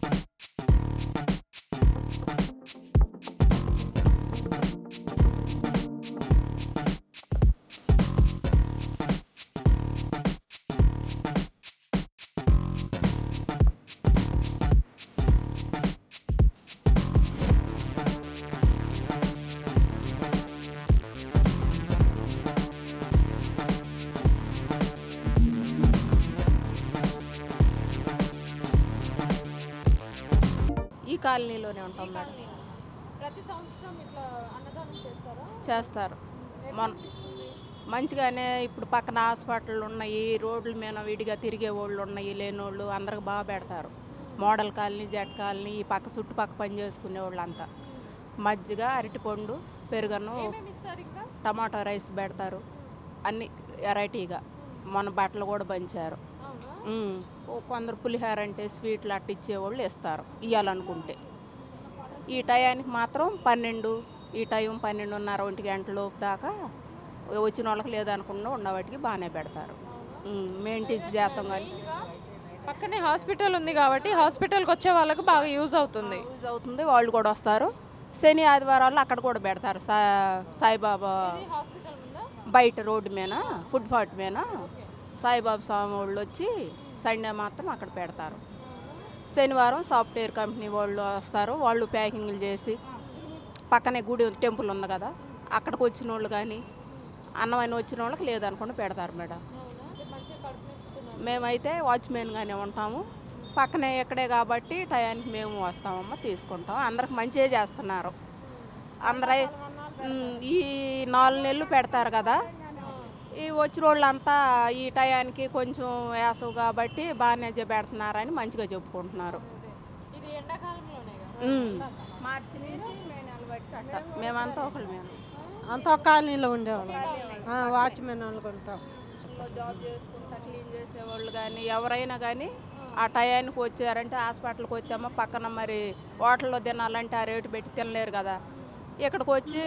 Bye. కాలనీలోనే ఉంటాం madam. ప్రతి సంవత్సరం ఇట్లా అన్నదానం చేస్తారా? చేస్తారు. ఎట్లా మన అనిపిస్తుంది? మంచిగానే ఇప్పుడు పక్కన హాస్పిటల్ ఉన్నాయి రోడ్ల మీద విడిగా తిరిగే వాళ్ళు ఉన్నాయి లేనోళ్ళు అందరికి బాగా పెడతారు. మోడల్ కాలనీ జెట్ కాలనీ ఈ పక్క చుట్టుపక్క పని చేసుకునే వాళ్ళు అంతా మజ్జిగ అరటిపండు ఇంకా? టమాటా రైస్ పెడతారు. అన్ని వెరైటీగా. మన బట్టలు కూడా పంచారు. కొందరు పులిహోర అంటే స్వీట్లు అట్ట ఇచ్చేవాళ్ళు ఇస్తారు ఇవ్వాలనుకుంటే ఈ టయానికి మాత్రం పన్నెండు ఈ టైం పన్నెండున్నర ఒంటి గంటల దాకా వచ్చిన వాళ్ళకి లేదనుకుండా ఉన్నవాటికి బాగానే పెడతారు. మెయింటెన్స్ చేస్తాం కానీ. పక్కనే హాస్పిటల్ ఉంది కాబట్టి హాస్పిటల్కి వచ్చే వాళ్ళకి బాగా యూజ్ అవుతుంది. యూజ్ అవుతుంది వాళ్ళు కూడా వస్తారు. శని ఆదివారాలు అక్కడ కూడా పెడతారు. సా సాయిబాబా బయట రోడ్డు మీద ఫుడ్ పాట్ మీద సాయిబాబా స్వామి వాళ్ళు వచ్చి సండే మాత్రం అక్కడ పెడతారు. శనివారం సాఫ్ట్వేర్ కంపెనీ వాళ్ళు వస్తారు వాళ్ళు ప్యాకింగ్లు చేసి పక్కనే గుడి టెంపుల్ ఉంది కదా అక్కడికి వచ్చిన వాళ్ళు కానీ అన్నమైన వచ్చిన వాళ్ళకి లేదనుకుండా పెడతారు మేడం. మేమైతే వాచ్మెన్గానే ఉంటాము. పక్కనే ఇక్కడే కాబట్టి టయానికి మేము వస్తామమ్మ తీసుకుంటాం. అందరికి మంచిగా చేస్తున్నారు. అందరై ఈ నాలుగు నెలలు పెడతారు కదా ఈ వచ్చిన వాళ్ళంతా ఈ టయానికి కొంచెం వేసవు కాబట్టి బాగానే పెడుతున్నారని మంచిగా చెప్పుకుంటున్నారు. మార్చి నుంచి మే నెల బట్టి అట్ట. మేమంతా ఒకళ్ళు మేము అంతా ఒక కాలనీలో ఉండేవాళ్ళం. వాచ్మెన్ అనుకుంటాం జాబ్ చేసుకుంటా క్లీన్ చేసేవాళ్ళు కానీ ఎవరైనా కానీ ఆ టయానికి వచ్చారంటే హాస్పిటల్కి వచ్చామో పక్కన మరి హోటల్లో తినాలంటే ఆ రేటు పెట్టి తినలేరు కదా. ఇక్కడికి వచ్చి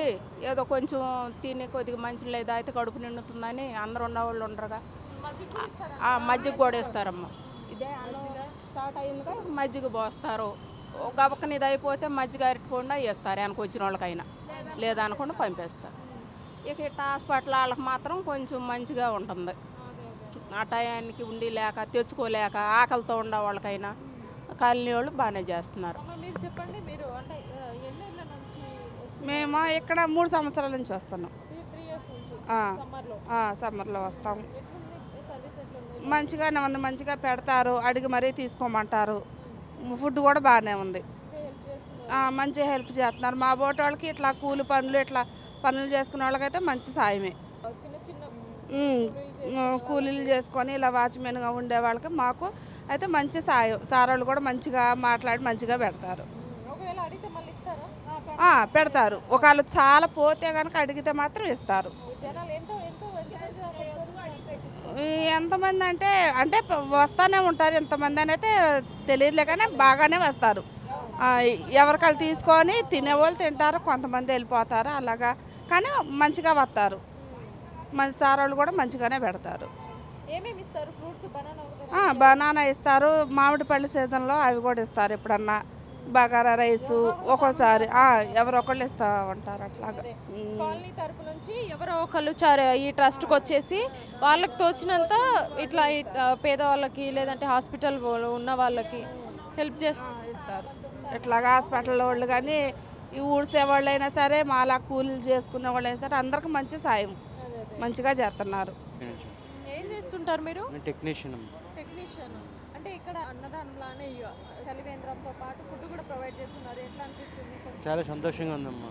ఏదో కొంచెం తిని కొద్దిగా మంచి లేదా అయితే కడుపు నిండుతుందని అందరు ఉన్నవాళ్ళు ఉండరుగా. ఆ మజ్జిగ కూడా ఇస్తారమ్మ. ఇదే స్టార్ట్ అయిందిగా మజ్జిగ పోస్తారు. ఒక గబక్కన ఇది అయిపోతే మజ్జిగ అరటికుండా వేస్తారు వెనక వచ్చిన వాళ్ళకైనా. లేదనుకుండా పంపిస్తారు. ఇక ఇట్ట హాస్పిటల్ వాళ్ళకి మాత్రం కొంచెం మంచిగా ఉంటుంది. ఆ టయానికి ఉండి లేక తెచ్చుకోలేక ఆకలితో ఉండే వాళ్ళకైనా కాలనీ వాళ్ళు బాగానే చేస్తున్నారు అమ్మ మీరు చెప్పండి మీరు అంటే ఆ, ఎన్నేళ్ళ నుంచి మేము ఇక్కడ మూడు సంవత్సరాల నుంచి వస్తున్నాం. సమ్మర్లో ఎట్లుంది? మంచిగానే ఉంది మంచిగా పెడతారు అడిగి మరీ తీసుకోమంటారు. ఫుడ్ కూడా బాగానే ఉంది. మంచిగా హెల్ప్ చేస్తున్నారు. మా బోటి వాళ్ళకి ఇట్లా కూలి పనులు ఇట్లా పనులు చేసుకునే వాళ్ళకైతే మంచి సాయమే. కూలీలు చేసుకొని ఇలా వాచ్మెన్గా ఉండే వాళ్ళకి మాకు అయితే మంచి సాయం. సార్ వాళ్ళు కూడా మంచిగా మాట్లాడి మంచిగా పెడతారు. పెడతారు. ఒకవేళ చాలా పోతే కనుక అడిగితే మాత్రం ఇస్తారు. ఎంతమంది అంటే అంటే వస్తానే ఉంటారు ఎంతమంది అని అయితే తెలియదులే కానీ బాగానే వస్తారు. ఎవరికాళ్ళు తీసుకొని తినేవాళ్ళు తింటారు కొంతమంది వెళ్ళిపోతారు అలాగా. కానీ మంచిగా వస్తారు. మంచి సార్ వాళ్ళు కూడా మంచిగానే పెడతారు. బనానా ఇస్తారు. మామిడి పళ్ళు సీజన్లో అవి కూడా ఇస్తారు ఎప్పుడన్నా. బగారా రైసు ఒక్కోసారి ఆ, ఎవరొకళ్ళు ఇస్తూ ఉంటారు అట్లాగా. కాలనీ తరపు నుంచి ఎవరో ఒకళ్ళు చారు ఈ ట్రస్ట్కి వచ్చేసి వాళ్ళకి తోచినంత ఇట్లా పేదవాళ్ళకి లేదంటే హాస్పిటల్ ఉన్న వాళ్ళకి హెల్ప్ చేస్తారు ఇట్లాగా హాస్పిటల్ వాళ్ళు కానీ ఈ ఊడ్సే వాళ్ళు అయినా సరే మాలా కూలీలు చేసుకునే వాళ్ళు అయినా సరే అందరికి మంచి సాయం. మంచిగా చేస్తున్నారు ఏం చేస్తుంటారు మీరు? Technician technician? అంటే ఇక్కడ అన్నదానం లానే ఇక చలివేంద్రంతో పాటు ఫుడ్ కూడా ప్రొవైడ్ చేస్తున్నారు. ఎట్లా అనిపిస్తుంది? చాలా సంతోషంగా ఉందమ్మా.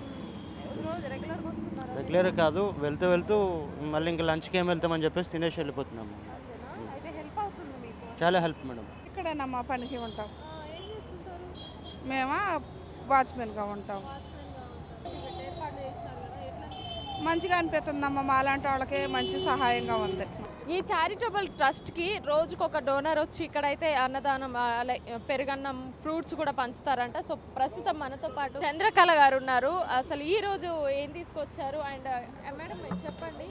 రోజు రెగ్యులర్గా వస్తున్నారు? రెగ్యులర్ కాదు వెళ్తూ వెళ్తూ మళ్ళీ ఇంకా లంచ్కి ఏం వెళ్తామని చెప్పేసి తినేసి వెళ్ళిపోతున్నాము. అయితే హెల్ప్ అవుతుంది మీకు? చాలా హెల్ప్ మేడం. ఇక్కడేనమ్మా పనికి ఉంటాం? ఆ, ఏం చేస్తుంటారు? మేమా వాచ్మెన్గా ఉంటాం. ఏర్పాటు చేసినారు కదా? ఎట్లా? మంచిగా అనిపిస్తుందమ్మా మాలాంటి వాళ్ళకి మంచి సహాయంగా ఉంది. ఈ చారిటబుల్ ట్రస్ట్కి రోజుకు ఒక డోనర్ వచ్చి ఇక్కడైతే అన్నదానం పెరుగన్నం ఫ్రూట్స్ కూడా పంచుతారంట. సో ప్రస్తుతం మనతో పాటు చంద్రకళ గారు ఉన్నారు. అసలు ఈ రోజు ఏం తీసుకొచ్చారు? అండ్ మేడం చెప్పండి.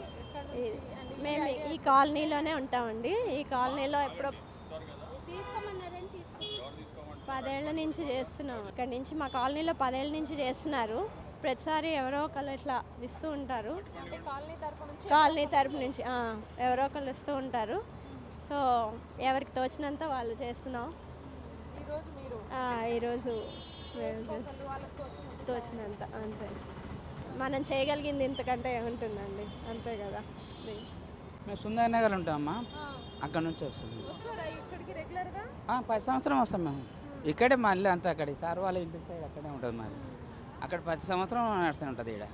మేము ఈ కాలనీలోనే ఉంటామండి. ఈ కాలనీలో ఎప్పుడో పదేళ్ళ నుంచి చేస్తున్నాం. ఇక్కడ నుంచి మా కాలనీలో పదేళ్ళ నుంచి చేస్తున్నారు. ప్రతిసారి ఎవరో ఒకళ్ళు ఇట్లా ఇస్తూ ఉంటారు. అంటే కాలనీ తరపు నుంచి కాలనీ తరపు నుంచి ఆ, ఎవరో ఒకళ్ళు ఇస్తూ ఉంటారు. సో ఎవరికి తోచినంత వాళ్ళు చేస్తున్నాం. ఈరోజు మీరు. తోచినంత. అంతే. మనం చేయగలిగింది ఇంతకంటే ఏముంటుందండి? అంతే కదా. మేము సుందర నగర్ ఉంటామమ్మా. అక్కడ నుంచి వస్తుంది. వస్తారా ఇక్కడికి రెగ్యులర్గా? ఆ, పది సంవత్సరం వస్తాం మేము. ఇక్కడే మా ఇల్లు అంతా అక్కడే. సార్ వాళ్ళ ఇంటి సైడ్ అక్కడే ఉంటుంది మాది. అక్కడ ప్రతి సంవత్సరం నడుస్తూ ఉంటుంది ఇక్కడ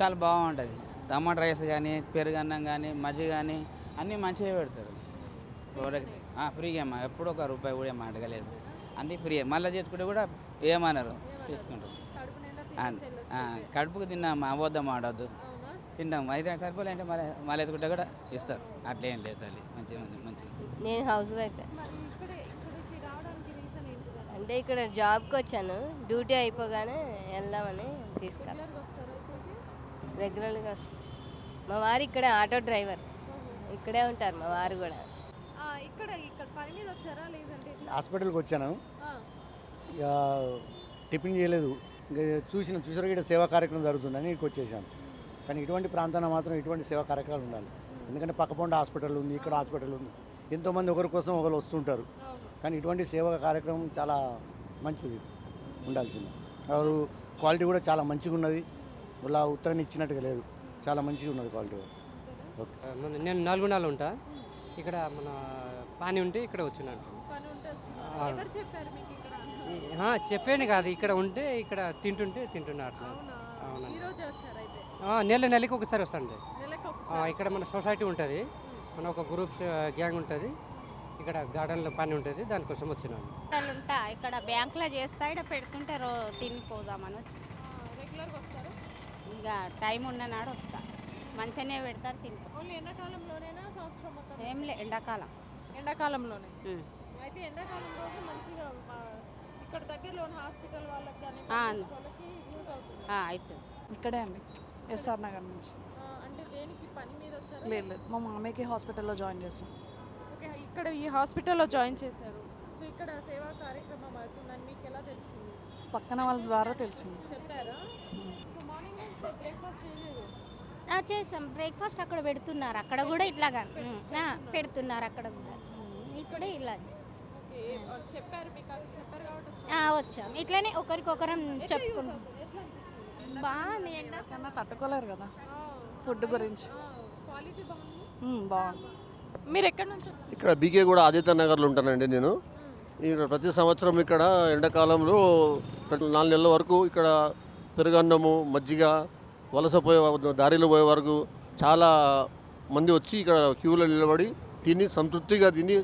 చాలా బాగుంటుంది. టమాటా రైస్ కానీ పెరుగన్నం కానీ మజ్జిగ కానీ అన్నీ మంచిగా పెడతారు. ఎవరికి? ఫ్రీగా అమ్మా ఎప్పుడు ఒక రూపాయి కూడా ఏం అడగలేదు. అన్నీ ఫ్రీ మళ్ళీ చేసుకుంటే కూడా ఏమన్నారు తీసుకుంటాం కడుపు నిండా ఆ, తినేసి వెళ్ళొచ్చు ఆ, అయితే. కడుపుకు తిన్నాం అబద్ధం ఆడొద్దు. తింటాం. అయితే సరిపోలే అంటే మళ్ళీ మళ్ళీ కూడా ఇస్తారు. అట్లేం లేదు తల్లి. మంచిగా ఉంది మంచిగా నేను హౌస్ వైఫ్ మరి ఇక్కడే ఇక్కడికి రావడానికి రీజన్ ఏంటి కదా అంటే ఇక్కడ జాబ్కి వచ్చాను. డ్యూటీ అయిపోగానే వెళ్దామని తీసుకురా. రెగ్యులర్గా వస్తాను మా వారు ఇక్కడే ఆటో డ్రైవర్. ఇక్కడే ఉంటారు మా వారు కూడా. ఆ, ఇక్కడ ఇక్కడ పని మీద వచ్చారా లేదంటే? హాస్పిటల్కి వచ్చాను. ఆ, ఇక టిఫిన్ చేయలేదు. ఇంకా చూసిన చూసారు ఇక్కడ సేవా కార్యక్రమం జరుగుతుందని ఇక్కడికి వచ్చేసాను. కానీ ఇటువంటి ప్రాంతాన మాత్రం ఇటువంటి సేవా కార్యక్రమాలు ఉండాలి. ఎందుకంటే పక్కపొండ హాస్పిటల్ ఉంది ఇక్కడ హాస్పిటల్ ఉంది. ఎంతోమంది ఒకరి కోసం ఒకరు వస్తుంటారు. కానీ ఇటువంటి సేవా కార్యక్రమం చాలా మంచిది. ఉండాల్సింది. వారు క్వాలిటీ కూడా చాలా మంచిగా ఉన్నది. ఇలా ఉత్తరాన్ని ఇచ్చినట్టుగా లేదు. చాలా మంచిగా ఉన్నది క్వాలిటీ మన- నేను నల్గొండలో ఉంటా. ఇక్కడ మన పాని ఉంటే ఇక్కడ వచ్చినట్టు పని ఉంటే వచ్చింది ఆ. ఎవరు చెప్పారు మీకు ఇక్కడ? ఆ, చెప్పాను కాదు. ఇక్కడ ఉంటే ఇక్కడ తింటుంటే తింటున్నా అట్లా. అవునా? అవునండి. ఈ రోజే వచ్చారు అయితే? ఆ, నెల నెలకి ఒకసారి వస్తాండి. ఇక్కడ మన సొసైటీ ఉంటుంది. మన ఒక గ్రూప్స్ గ్యాంగ్ ఉంటుంది. ఇక్కడ గార్డెన్లో పని ఉంటుంది దానికోసం వచ్చినాను ఉంటా ఇక్కడ బ్యాంకులో చేస్తా ఇక్కడ పెడుతుంటే రో తినిపోదామని వచ్చి. రెగ్యులర్గా వస్తారు ఇక టైం ఉన్ననాడు వస్తా. మంచిగానే పెడతారు తినిపో ఓన్లీ ఎండాకాలంలోనేనా సంవత్సరం మొత్తం? ఏం లే ఎండాకాలం. ఎండాకాలంలోనే. అయితే ఎండాకాలం రోజు మంచిగా ఇక్కడ దగ్గరలో ఉన్న హాస్పిటల్ వాళ్ళకి కానీ ఆ. వాళ్ళకి యూజ్ అవుతుంది. ఆ, అవుతుంది ఇక్కడే అండి ఎస్ఆర్ నగర్ నుంచి. అంటే దేనికి పని మీద వచ్చారు? లేదు లేదు. మా మామయ్యకి హాస్పిటల్లో జాయిన్ చేస్తాం ఇక్కడ ఈ హాస్పిటల్లో జాయిన్ చేశారు. సో ఇక్కడ సేవా కార్యక్రమం అవుతుందని మీకు ఎలా తెలిసింది? పక్కన వాళ్ళ ద్వారా తెలిసింది. చెప్పారా? సో మార్నింగ్ నుంచి బ్రేక్ఫాస్ట్ చేయలేదు. చేసాం. బ్రేక్ఫాస్ట్ అక్కడ పెడుతున్నారు. అక్కడ కూడా ఇట్లాగా. పెడుతున్నారు. అక్కడ కూడా. ఇప్పుడే ఇలా ఓకే ఆ, చెప్పారు మీకు అది చెప్పారు కాబట్టి వచ్చారు. ఆ, వచ్చాం. ఇట్లానే ఒకరికొకరం అనిపిస్తుంది? బాగుంది ఎండ. తట్టుకోలేరు కదా. ఫుడ్ గురించి. బాగుంది. మీరు ఎక్కడి నుంచి ఇక్కడ బీకే కూడా ఆదిత్య నగర్లో ఉంటానండి నేను. ఇక్కడ ప్రతి సంవత్సరం ఇక్కడ ఎండాకాలంలో నాలుగు నెలల వరకు ఇక్కడ పెరుగన్నము మజ్జిగ వలస పోయే దారిలో పోయే వరకు చాలా మంది వచ్చి ఇక్కడ క్యూలో నిలబడి తిని సంతృప్తిగా తిని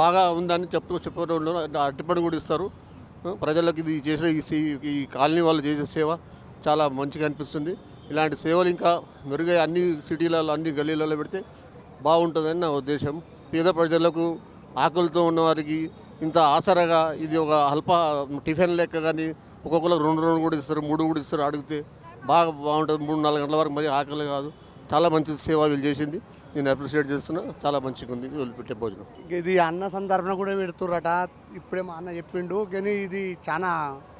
బాగా ఉందని చెప్పు చెప్పడం అట్టిపడి కూడా ఇస్తారు. ప్రజలకు ఇది చేసే ఈ ఈ కాలనీ వాళ్ళు చేసే సేవ చాలా మంచిగా అనిపిస్తుంది. ఇలాంటి సేవలు ఇంకా మెరుగై అన్ని సిటీలలో అన్ని గల్లీలలో పెడితే బాగుంటుందని నా ఉద్దేశం. పేద ప్రజలకు ఆకలితో ఉన్నవారికి ఇంత ఆసరగా ఇది ఒక అల్ప టిఫిన్ లెక్క కానీ ఒక్కొక్కరికి రెండు రెండు కూడా ఇస్తారు మూడు కూడా ఇస్తారు అడిగితే బాగా బాగుంటుంది. మూడు నాలుగు గంటల వరకు మరి ఆకలి కాదు. చాలా మంచి సేవ వీళ్ళు చేసింది. నేను అప్రిషియేట్ చేస్తున్నా. చాలా మంచిగా ఉంది. వీళ్ళు పెట్టే భోజనం. ఇది అన్న సందర్భన కూడా పెడుతుర్రట. ఇప్పుడే మా అన్న చెప్పిండు. కానీ ఇది చాలా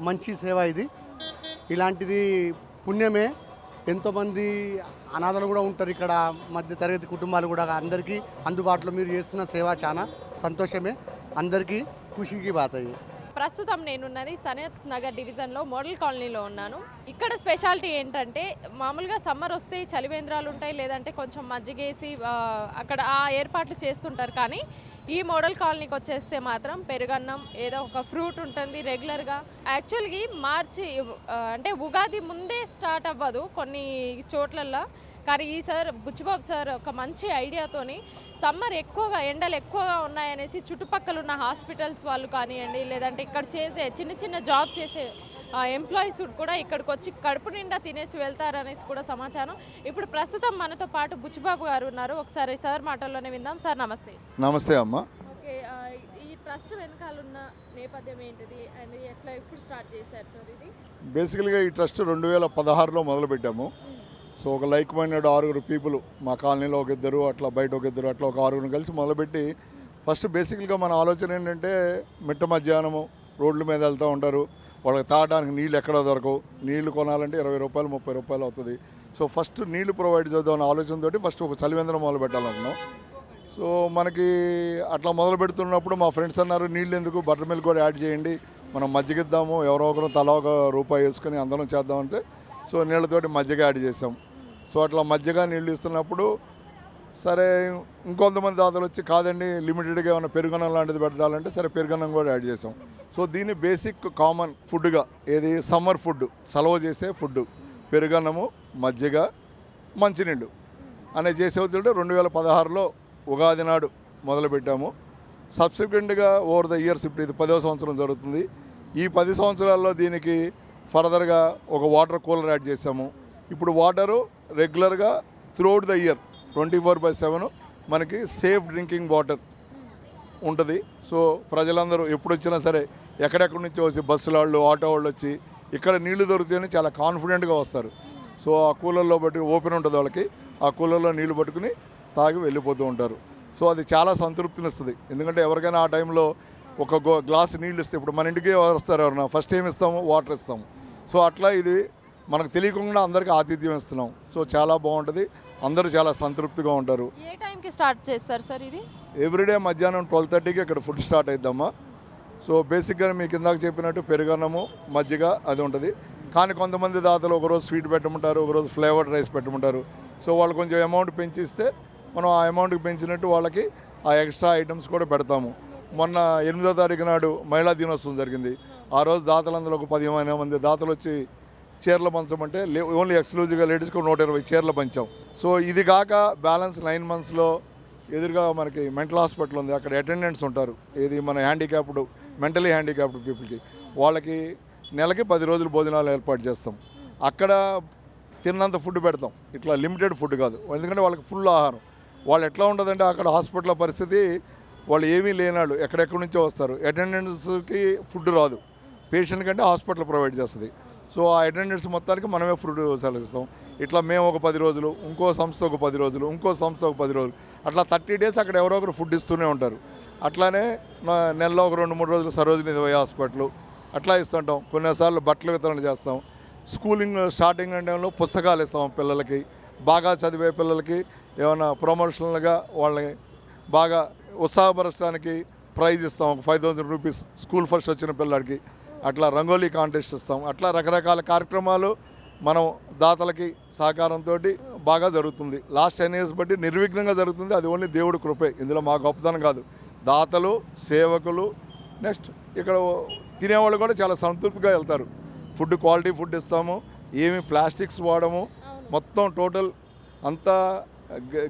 మంచి సేవ ఇది. ఇలాంటిది పుణ్యమే. ఎంతోమంది అనాథలు కూడా ఉంటారు ఇక్కడ మధ్య తరగతి కుటుంబాలు కూడా అందరికీ అందుబాటులో మీరు చేస్తున్న సేవ చాలా సంతోషమే. అందరికీ ఖుషికి బాతాయి ప్రస్తుతం నేనున్నది సనత్ నగర్ డివిజన్లో మోడల్ కాలనీలో ఉన్నాను. ఇక్కడ స్పెషాలిటీ ఏంటంటే మామూలుగా సమ్మర్ వస్తే చలివేంద్రాలు ఉంటాయి లేదంటే కొంచెం మజ్జిగేసి అక్కడ ఆ ఏర్పాట్లు చేస్తుంటారు. కానీ ఈ మోడల్ కాలనీకి వచ్చేస్తే మాత్రం పెరుగన్నం ఏదో ఒక ఫ్రూట్ ఉంటుంది రెగ్యులర్గా. యాక్చువల్గా మార్చి అంటే ఉగాది ముందే స్టార్ట్ అవ్వదు కొన్ని చోట్లల్లో. కానీ ఈ సార్ బుచ్చిబాబు సార్ ఒక మంచి ఐడియాతోని సమ్మర్ ఎక్కువగా ఎండలు ఎక్కువగా ఉన్నాయనేసి చుట్టుపక్కల ఉన్న హాస్పిటల్స్ వాళ్ళు కానివ్వండి లేదంటే ఇక్కడ చేసే చిన్న చిన్న జాబ్ చేసే ఎంప్లాయీస్ కూడా ఇక్కడికి వచ్చి కడుపు నిండా తినేసి వెళ్తారనేసి కూడా సమాచారం. ఇప్పుడు ప్రస్తుతం మనతో పాటు బుచ్చిబాబు గారు ఉన్నారు. ఒకసారి సార్ మాటల్లోనే విందాం. సార్ నమస్తే. నమస్తే అమ్మ. ఓకే ఈ ట్రస్ట్ వెనకాల ఉన్న నేపథ్యం ఏంటిది? అండ్ ఎట్లా ఎప్పుడు స్టార్ట్ చేశారు సార్ ఇది? బేసికల్గా ఈ ట్రస్ట్ రెండు వేల పదహారులో మొదలుపెట్టాము. సో ఒక లైక్ మైండెడ్ ఆరుగురు పీపుల్ మా కాలనీలో ఒక ఇద్దరు అట్లా బయట ఒక ఇద్దరు అట్లా ఒక ఆరుగురు కలిసి మొదలుపెట్టి ఫస్ట్ బేసిక్గా మన ఆలోచన ఏంటంటే మిట్ట మధ్యాహ్నము రోడ్ల మీద వెళ్తూ ఉంటారు. వాళ్ళకి తాగడానికి నీళ్ళు ఎక్కడ దొరకవు. నీళ్ళు కొనాలంటే ఇరవై రూపాయలు ముప్పై రూపాయలు అవుతుంది. సో ఫస్ట్ నీళ్ళు ప్రొవైడ్ చేద్దాం అనే ఆలోచనతో ఫస్ట్ ఒక చలివేంద్రం మొదలు పెట్టాలనుకున్నాం. సో మనకి అట్లా మొదలు పెడుతున్నప్పుడు మా ఫ్రెండ్స్ అన్నారు నీళ్ళు ఎందుకు? బటర్ మిల్క్ కూడా యాడ్ చేయండి. మనం మజ్జిగ ఇద్దాము ఎవరో ఒకరు తలా ఒక రూపాయి వేసుకొని అందరం చేద్దామంటే సో నీళ్ళతోటి మజ్జిగ యాడ్ చేసాం సో అట్లా మజ్జిగ నీళ్ళు ఇస్తున్నప్పుడు సరే ఇంకొంతమంది దాతలు వచ్చి కాదండి లిమిటెడ్గా ఏమైనా పెరుగన్నం లాంటిది పెట్టాలంటే సరే పెరుగన్నం కూడా యాడ్ చేసాం సో దీన్ని బేసిక్ కామన్ ఫుడ్గా ఏది సమ్మర్ ఫుడ్ సలవ చేసే ఫుడ్ పెరుగన్నము మజ్జిగ మంచినీళ్ళు అనే చేసే ఉద్దేశంతో రెండు వేల పదహారులో ఉగాది నాడు మొదలుపెట్టాము. సబ్సిక్వెంట్గా ఓవర్ ద ఇయర్స్ ఇప్పుడు ఇది పదవ సంవత్సరం జరుగుతుంది. ఈ పది సంవత్సరాల్లో దీనికి ఫర్దర్గా ఒక వాటర్ కూలర్ యాడ్ చేసాము ఇప్పుడు వాటరు రెగ్యులర్గా throughout the year twenty four by seven మనకి సేఫ్ డ్రింకింగ్ వాటర్ ఉంటుంది. సో ప్రజలందరూ ఎప్పుడు వచ్చినా సరే ఎక్కడెక్కడి నుంచి వచ్చి బస్సుల వాళ్ళు ఆటో వాళ్ళు వచ్చి ఇక్కడ నీళ్ళు దొరుకుతాయని చాలా కాన్ఫిడెంట్గా వస్తారు. సో ఆ కూలర్లో బట్టి ఓపెన్ ఉంటుంది వాళ్ళకి. ఆ కూలర్లో నీళ్ళు పట్టుకుని తాగి వెళ్ళిపోతూ ఉంటారు. సో అది చాలా సంతృప్తినిస్తుంది. ఎందుకంటే ఎవరికైనా ఆ టైంలో ఒక గో గ్లాస్ నీళ్ళు ఇస్తే ఇప్పుడు మన ఇంటికి వస్తారు ఎవరన్నా ఫస్ట్ ఏం ఇస్తాము? వాటర్ ఇస్తాము. సో అట్లా ఇది మనకు తెలియకుండా అందరికీ ఆతిథ్యం ఇస్తున్నాం. సో చాలా బాగుంటుంది. అందరూ చాలా సంతృప్తిగా ఉంటారు. ఏ టైంకి స్టార్ట్ చేస్తారు సార్ ఇది? ఎవ్రీడే మధ్యాహ్నం ట్వెల్వ్ థర్టీకి ఇక్కడ ఫుడ్ స్టార్ట్ అయిద్దమ్మా. సో బేసిక్గా మీకు ఇందాక చెప్పినట్టు పెరుగన్నము మజ్జిగ అది ఉంటుంది. కానీ కొంతమంది దాతలు ఒకరోజు స్వీట్ పెట్టమంటారు ఒకరోజు ఫ్లేవర్డ్ రైస్ పెట్టమంటారు. సో వాళ్ళు కొంచెం అమౌంట్ పెంచిస్తే మనం ఆ అమౌంట్కి పెంచినట్టు వాళ్ళకి ఆ ఎక్స్ట్రా ఐటమ్స్ కూడా పెడతాము. మొన్న ఎనిమిదో తారీఖు నాడు మహిళా దినోత్సవం జరిగింది. ఆ రోజు దాతలందరూ ఒక పదిహేను మంది దాతలు వచ్చి చీరలు పంచమంటే లే ఓన్లీ ఎక్స్క్లూజివ్గా లేడీస్కి నూట ఇరవై చీరలు పంచాం. సో ఇది కాక బ్యాలెన్స్ నైన్ మంత్స్లో ఎదురుగా మనకి మెంటల్ హాస్పిటల్ ఉంది. అక్కడ అటెండెంట్స్ ఉంటారు. ఇది మన హ్యాండిక్యాప్డ్ మెంటలీ హ్యాండిక్యాప్డ్ పీపుల్కి. వాళ్ళకి నెలకి పది రోజులు భోజనాలు ఏర్పాటు చేస్తాం. అక్కడ తిన్నంత ఫుడ్ పెడతాం. ఇట్లా లిమిటెడ్ ఫుడ్ కాదు. ఎందుకంటే వాళ్ళకి ఫుల్ ఆహారం. వాళ్ళు ఎట్లా ఉంటుందంటే అక్కడ హాస్పిటల్ పరిస్థితి వాళ్ళు ఏమీ లేనాడు ఎక్కడెక్కడి నుంచో వస్తారు. అటెండెన్స్కి ఫుడ్ రాదు. పేషెంట్ కంటే హాస్పిటల్ ప్రొవైడ్ చేస్తుంది. సో ఆ అటెండెన్స్ మొత్తానికి మనమే ఫుడ్ సెలవిస్తాం ఇట్లా మేము ఒక పది రోజులు ఇంకో సంస్థ ఒక పది రోజులు ఇంకో సంస్థ ఒక పది రోజులు. అట్లా థర్టీ డేస్ అక్కడ ఎవరో ఒకరు ఫుడ్ ఇస్తూనే ఉంటారు. అట్లానే నెలలో ఒక రెండు మూడు రోజులు సరోజిని పోయే హాస్పిటల్ అట్లా ఇస్తుంటాం. కొన్నిసార్లు బట్టలు వితరణ చేస్తాం. స్కూలింగ్ స్టార్టింగ్ టైంలో పుస్తకాలు ఇస్తాం పిల్లలకి. బాగా చదివే పిల్లలకి ఏమైనా ప్రమోషనల్గా వాళ్ళని బాగా ఉత్సాహపరచడానికి ప్రైజ్ ఇస్తాం. ఒక five thousand rupees school first వచ్చిన పిల్లడికి. అట్లా రంగోలీ కాంటెస్ట్ ఇస్తాం. అట్లా రకరకాల కార్యక్రమాలు మనం దాతలకి సహకారంతో బాగా జరుగుతుంది. లాస్ట్ టెన్ ఇయర్స్ బట్టి నిర్విఘ్నంగా జరుగుతుంది. అది ఓన్లీ దేవుడి కృపే. ఇందులో మా గొప్పతనం కాదు. దాతలు సేవకులు నెక్స్ట్ ఇక్కడ తినేవాళ్ళు కూడా చాలా సంతృప్తిగా వెళ్తారు. ఫుడ్ క్వాలిటీ ఫుడ్ ఇస్తాము. ఏమి ప్లాస్టిక్స్ వాడము. మొత్తం టోటల్ అంతా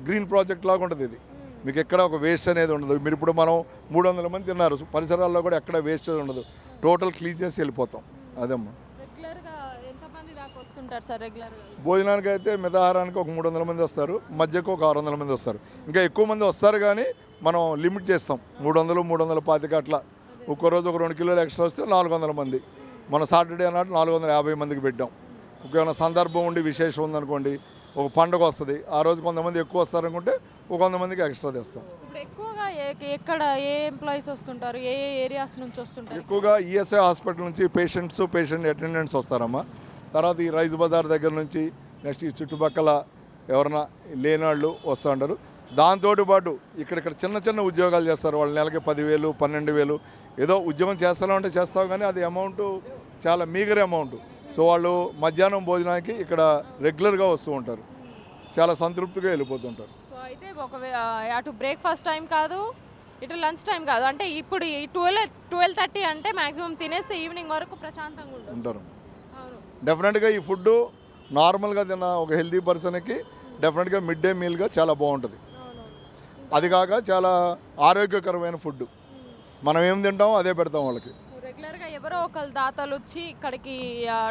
గ్రీన్ ప్రాజెక్ట్ లాగా ఉంటుంది ఇది. మీకు ఎక్కడ ఒక వేస్ట్ అనేది ఉండదు. మీరు ఇప్పుడు మనం మూడు వందల మంది తిన్నారు. పరిసరాల్లో కూడా ఎక్కడ వేస్ట్ ఉండదు. టోటల్ క్లీన్ చేసి వెళ్ళిపోతాం. అదమ్మా. భోజనానికి అయితే మితాహారానికి ఒక మూడు వందల మంది వస్తారు. మధ్యకు ఒక ఆరు వందల మంది వస్తారు. ఇంకా ఎక్కువ మంది వస్తారు కానీ మనం లిమిట్ చేస్తాం. మూడు వందలు మూడు వందల పాతిక అట్లా. ఒక్కో రోజు ఒక రెండు కిలోలు ఎక్స్ట్రా వస్తే నాలుగు వందల మంది. మన సాటర్డే నాడు నాలుగు వందల యాభై మందికి పెట్టాం. ఇంకేమైనా సందర్భం ఉండి విశేషం ఉందనుకోండి ఒక పండుగ వస్తుంది. ఆ రోజు కొంతమంది ఎక్కువ వస్తారనుకుంటే ఒక వంద మందికి ఎక్స్ట్రా తెస్తాం. ఎక్కువగా ఏ- ఎక్కడ ఏ ఎంప్లాయీస్ వస్తుంటారు? ఏ ఏ ఏరియాస్ నుంచి వస్తుంటారు? ఎక్కువగా ఈఎస్ఐ హాస్పిటల్ నుంచి పేషెంట్స్ పేషెంట్ అటెండెంట్స్ వస్తారమ్మా. తర్వాత ఈ రైస్ బజార్ దగ్గర నుంచి నెక్స్ట్ ఈ చుట్టుపక్కల ఎవరైనా లేనాళ్ళు వస్తూ ఉంటారు. దాంతో పాటు ఇక్కడ చిన్న చిన్న ఉద్యోగాలు చేస్తారు. వాళ్ళు నెలకి పదివేలు పన్నెండు వేలు ఏదో ఉద్యోగం చేస్తాను అంటే చేస్తావు కానీ అది అమౌంట్ చాలా మీగర్ అమౌంట్. సో వాళ్ళు మధ్యాహ్నం భోజనానికి ఇక్కడ రెగ్యులర్గా వస్తూ ఉంటారు. చాలా సంతృప్తిగా వెళ్ళిపోతుంటారు. అయితే ఒక అటు బ్రేక్ఫాస్ట్ టైం కాదు ఇటు లంచ్ టైం కాదు. అంటే ఇప్పుడు ఈ ట్వెల్వ్ ట్వెల్వ్ థర్టీ అంటే మాక్సిమం తినేస్తే ఈవినింగ్ వరకు ప్రశాంతంగా ఉంటారు. డెఫినెట్గా ఈ ఫుడ్ నార్మల్గా తిన్న ఒక హెల్తీ పర్సన్కి డెఫినెట్గా మిడ్ డే మీల్గా చాలా బాగుంటుంది. అది కాక చాలా ఆరోగ్యకరమైన ఫుడ్ మనం ఏం తింటామో అదే పెడతాం వాళ్ళకి. రెగ్యులర్గా ఎవరో ఒకరు దాతలు వచ్చి ఇక్కడికి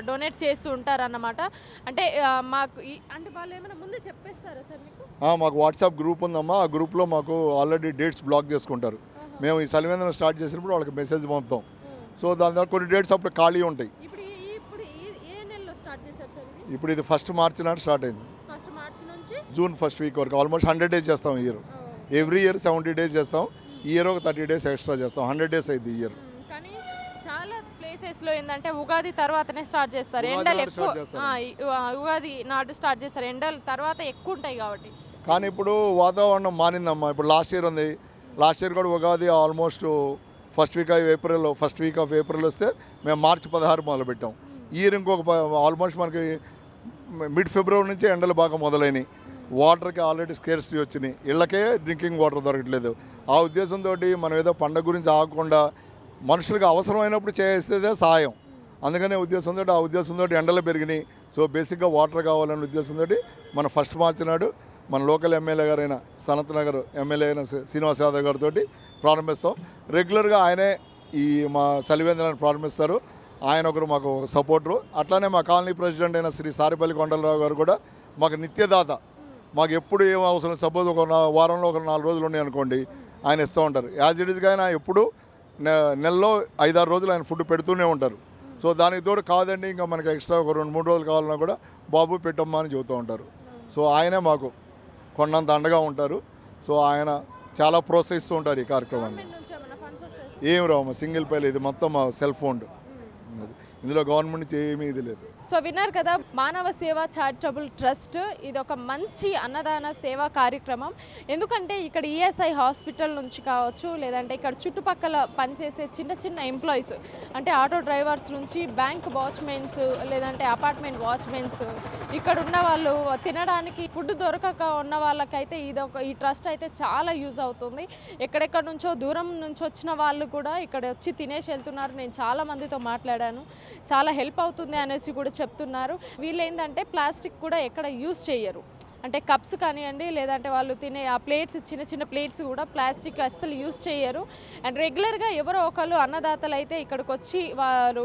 డొనేట్ చేస్తూ ఉంటారన్నమాట. అంటే మాకు అంటే వాళ్ళు ఏమైనా ముందే చెప్పేస్తారా సార్ మీకు? మాకు వాట్సాప్ గ్రూప్ ఉందమ్మా. ఆ గ్రూప్లో మాకు ఆల్రెడీ డేట్స్ బ్లాక్ చేసుకుంటారు. మేము ఈ చలివేంద్రం స్టార్ట్ చేసినప్పుడు వాళ్ళకి మెసేజ్ పంపుతాం. సో దాని ద్వారా కొన్ని డేట్స్ అప్పుడు ఖాళీ ఉంటాయి. ఇప్పుడు ఇది? ఇప్పుడు ఇది ఫస్ట్ మార్చి నాడు స్టార్ట్ అయింది. జూన్ ఫస్ట్ వీక్ వరకు. ఆల్మోస్ట్ హండ్రెడ్ డేస్ చేస్తాం year. Every year seventy days చేస్తాం. ఇయర్ ఒక థర్టీ డేస్ ఎక్స్ట్రా చేస్తాం. హండ్రెడ్ డేస్ అయింది ఇయర్. కానీ చాలా ప్లేసెస్లో ఏంటంటే ఉగాది తర్వాతనే స్టార్ట్ చేస్తారు. ఎండలు ఎక్కువ ఉగాది నాడు స్టార్ట్ చేస్తారు. ఎండలు తర్వాత ఎక్కువ ఉంటాయి కాబట్టి. కానీ ఇప్పుడు వాతావరణం మారిందమ్మా. ఇప్పుడు లాస్ట్ ఇయర్ ఉంది. లాస్ట్ ఇయర్ కూడా Ugadi almost first week of April first week of April వస్తే మేము మార్చి పదహారు మొదలుపెట్టాం ఈ ఇయర్ ఇంకొక ఆల్మోస్ట్ మనకి మిడ్ ఫిబ్రవరి నుంచి ఎండలు బాగా మొదలైనవి వాటర్కి ఆల్రెడీ స్కేర్సిటీ వచ్చినాయి. ఇళ్ళకే డ్రింకింగ్ వాటర్ దొరకట్లేదు. ఆ ఉద్దేశంతో మనం ఏదో పండగ గురించి ఆగకుండా మనుషులకు అవసరమైనప్పుడు చేసేదే సహాయం అందుకనే ఉద్దేశంతో ఆ ఉద్దేశంతో ఎండలు పెరిగినాయి. సో బేసిక్గా వాటర్ కావాలనే ఉద్దేశంతో మన ఫస్ట్ మార్చి నాడు మన లోకల్ ఎమ్మెల్యే గారైన సనత్ నగర్ ఎమ్మెల్యే అయిన శ్రీ- శ్రీనివాస్ యాదవ్ గారితో ప్రారంభిస్తాం. రెగ్యులర్గా ఆయనే ఈ మా చలివేంద్రాన్ని ప్రారంభిస్తారు. ఆయన ఒకరు మాకు సపోర్టరు. అట్లానే మా కాలనీ ప్రెసిడెంట్ అయిన శ్రీ సారిపల్లి కొండలరావు గారు కూడా మాకు నిత్యదాత. మాకు ఎప్పుడు ఏం అవసరం సపోజ్ ఒక వారంలో ఒక నాలుగు రోజులు ఉన్నాయి అనుకోండి ఆయన ఇస్తూ ఉంటారు. యాజ్ ఇట్ ఈస్గా ఆయన ఎప్పుడు నెలలో ఐదారు రోజులు ఆయన ఫుడ్ పెడుతూనే ఉంటారు. సో దానికి తోడు కాదండి ఇంకా మనకి ఎక్స్ట్రా ఒక రెండు మూడు రోజులు కావాలన్నా కూడా బాబు పెట్టమ్మా అని చెబుతూ ఉంటారు. సో ఆయనే మాకు కొండంత అండగా ఉంటారు. సో ఆయన చాలా ప్రోత్సహిస్తూ ఉంటారు ఈ కార్యక్రమాన్ని. ఏం రావు సింగిల్ పైలు ఇది మొత్తం మా సెల్ ఫోన్ ఇందులో గవర్నమెంట్ ఏమీ ఇది లేదు. సో విన్నారు కదా మానవ సేవ చారిటబుల్ ట్రస్ట్ ఇది ఒక మంచి అన్నదాన సేవా కార్యక్రమం. ఎందుకంటే ఇక్కడ ఈఎస్ఐ హాస్పిటల్ నుంచి కావచ్చు లేదంటే ఇక్కడ చుట్టుపక్కల పనిచేసే చిన్న చిన్న ఎంప్లాయీస్ అంటే ఆటో డ్రైవర్స్ నుంచి బ్యాంక్ వాచ్మెన్స్ లేదంటే అపార్ట్మెంట్ వాచ్మెన్స్ ఇక్కడ ఉన్న వాళ్ళు తినడానికి ఫుడ్ దొరకక ఉన్న వాళ్ళకైతే ఇది ఒక ఈ ట్రస్ట్ అయితే చాలా యూజ్ అవుతుంది. ఎక్కడెక్కడ నుంచో దూరం నుంచి వచ్చిన వాళ్ళు కూడా ఇక్కడ వచ్చి తినేసి వెళ్తున్నారు. నేను చాలా మందితో మాట్లాడాను. చాలా హెల్ప్ అవుతుంది అనేసి కూడా చెప్తున్నారు. వీళ్ళేంటంటే ప్లాస్టిక్ కూడా ఎక్కడ యూజ్ చేయరు. అంటే కప్స్ కానివ్వండి లేదంటే వాళ్ళు తినే ఆ ప్లేట్స్ చిన్న చిన్న ప్లేట్స్ కూడా ప్లాస్టిక్ అస్సలు యూజ్ చేయరు. అండ్ రెగ్యులర్గా ఎవరో ఒకరు అన్నదాతలు అయితే ఇక్కడికి వచ్చి వారు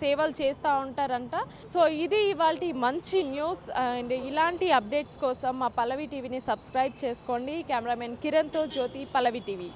సేవలు చేస్తూ ఉంటారంట. సో ఇది ఇవాళ మంచి న్యూస్. అండ్ ఇలాంటి అప్డేట్స్ కోసం మా పల్లవి టీవీని సబ్స్క్రైబ్ చేసుకోండి. కెమెరామెన్ కిరణ్తో జ్యోతి పల్లవి టీవీ.